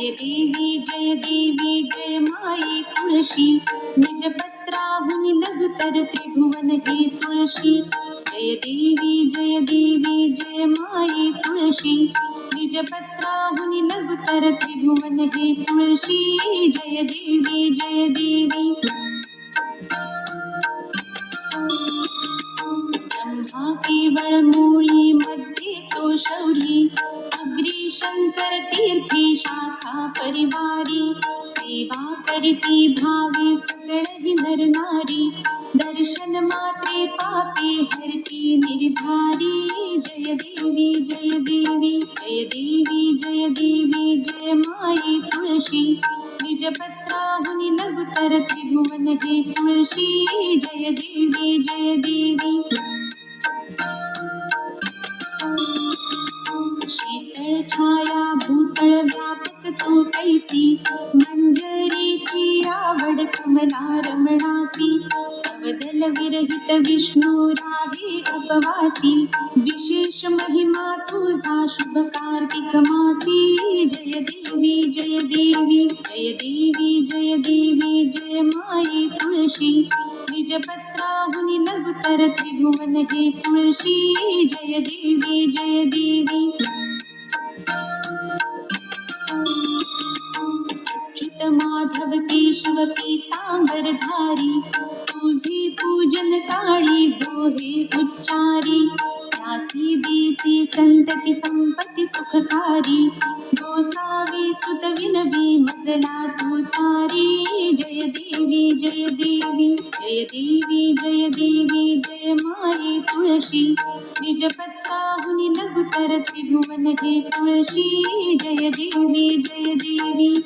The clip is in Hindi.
जय देवी जय देवी जय माई तुलसी। निज पत्राहुनि लघुतर त्रिभुवन की तुलसी। जय देवी जय देवी, जय माई तुलसी। निज पत्राहुनि लघुतर त्रिभुवन की तुलसी। जय देवी जय देवी। शंकर तीर्थी शाखा परिवारी, सेवा करती भावे सकळहि नर नारी, दर्शन मात्रे पापे हरती निर्धारी, जय देवी जय देवी जय देवी जय देवी, जय माई तुळशी निज पत्राहुनि लघुतर त्रिभुवन हे तुळशी, जय देवी जय देवी। रमणासी अवदल विरहित विष्णू राहे उपवासी। विशेष महिमा तुझा, शुभ कार्तिक मासी। जय देवी जय देवी जय देवी जय देवी, जय माई तुळशी निज पत्राहुनि लघुतर त्रिभुवन हे तुळशी जय देवी जय देवी। माधव केशव पीतांबर धारी। तुझे पूजन काळी जो हे उच्चारी। त्यासी देसी संतती संपत्ती सुखकारी। गोसावी सुत विनवी मजला तू तारी। जय देवी जय देवी जय देवी जय देवी, जय माई तुळशी निज पत्राहुनि लघुतर त्रिभुवन हे तुळशी जय देवी जय देवी।